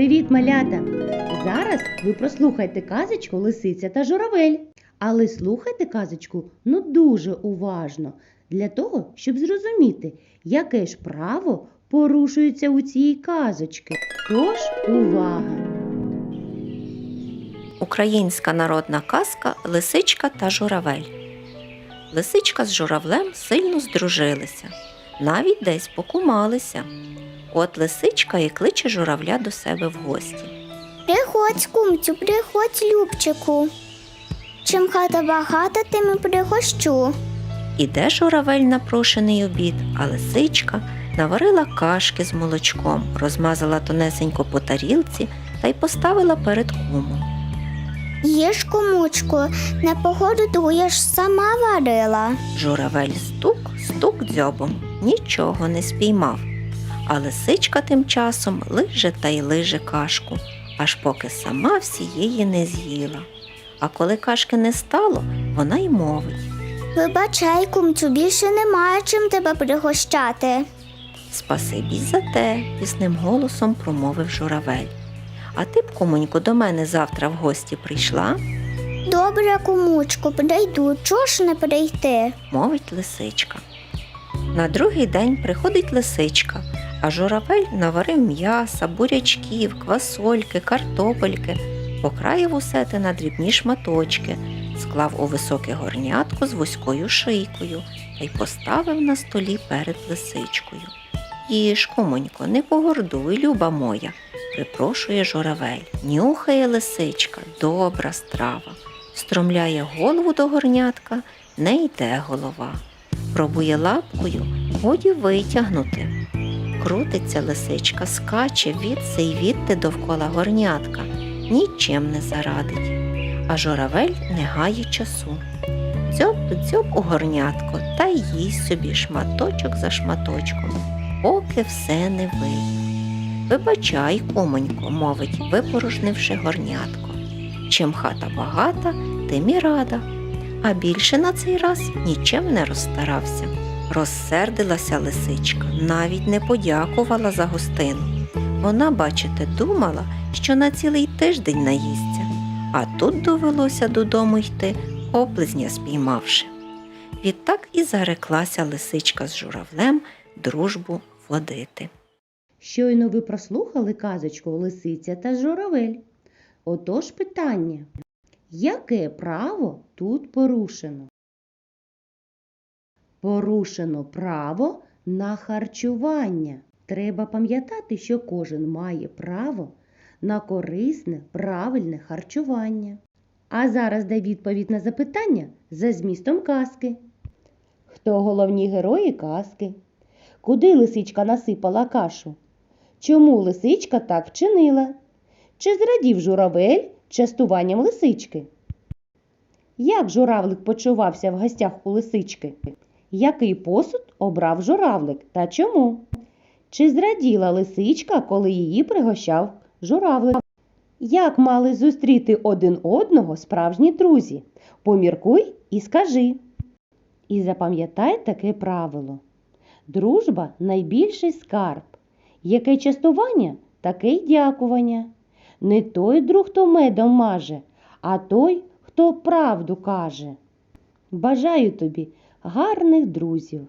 Привіт, малята! Зараз ви прослухайте казочку Лисиця та Журавель. Але слухайте казочку ну дуже уважно для того, щоб зрозуміти, яке ж право порушується у цій казочці. Тож увага! Українська народна казка Лисичка та журавель. Лисичка з журавлем сильно здружилися, навіть десь покумалися. От лисичка і кличе журавля до себе в гості. Приходь, кумцю, приходь, Любчику. Чим хата багата, тим і пригощу. Іде журавель на прошений обід, а лисичка наварила кашки з молочком, розмазала тонесенько по тарілці та й поставила перед кумом. Їж, кумочку, на погоду дуєш, сама варила. Журавель стук, стук дзьобом, нічого не спіймав. А лисичка тим часом лиже та й лиже кашку, аж поки сама всієї не з'їла. А коли кашки не стало, вона й мовить. Вибачай, кумцю, більше немає чим тебе пригощати. Спасибі за те, пісним голосом промовив журавель. А ти б, кумонько, до мене завтра в гості прийшла, Добре, кумочку, прийду, чого ж не прийти? мовить лисичка. На другий день приходить лисичка, а журавель наварив м'яса, бурячків, квасольки, картопельки, покраїв усе те на дрібні шматочки, склав у високе горнятко з вузькою шийкою та й поставив на столі перед лисичкою. Їж, кумонько, не погордуй, люба моя, припрошує журавель. Нюхає лисичка, добра страва. Стромляє голову до горнятка, не йде голова. Пробує лапкою, годі витягнути. Крутиться лисичка, скаче відси й відти довкола горнятка, нічим не зарадить. А журавель не гає часу. Дзьоб дзьоб у горнятко та й їсть собі шматочок за шматочком, поки все не виє. Вибачай, кумонько, мовить, випорожнивши горнятко. Чим хата багата, тим і рада. А більше на цей раз нічим не розстарався. Розсердилася лисичка, навіть не подякувала за гостину. Вона, бачите, думала, що на цілий тиждень наїсться, а тут довелося додому йти, оплизня спіймавши. Відтак і зареклася лисичка з журавлем дружбу водити. Щойно ви прослухали казочку Лисиця та Журавель. Отож питання. Яке право тут порушено? Порушено право на харчування. Треба пам'ятати, що кожен має право на корисне, правильне харчування. А зараз дай відповідь на запитання за змістом казки. Хто головні герої казки? Куди лисичка насипала кашу? Чому лисичка так вчинила? Чи зрадів журавель частуванням лисички? Як журавлик почувався в гостях у лисички? Який посуд обрав журавлик та чому? Чи зраділа лисичка, коли її пригощав журавлик? Як мали зустріти один одного справжні друзі? Поміркуй і скажи. І запам'ятай таке правило. Дружба найбільший скарб. Яке частування, таке й дякування. Не той друг, хто медом маже, а той, хто правду каже. Бажаю тобі гарних друзів,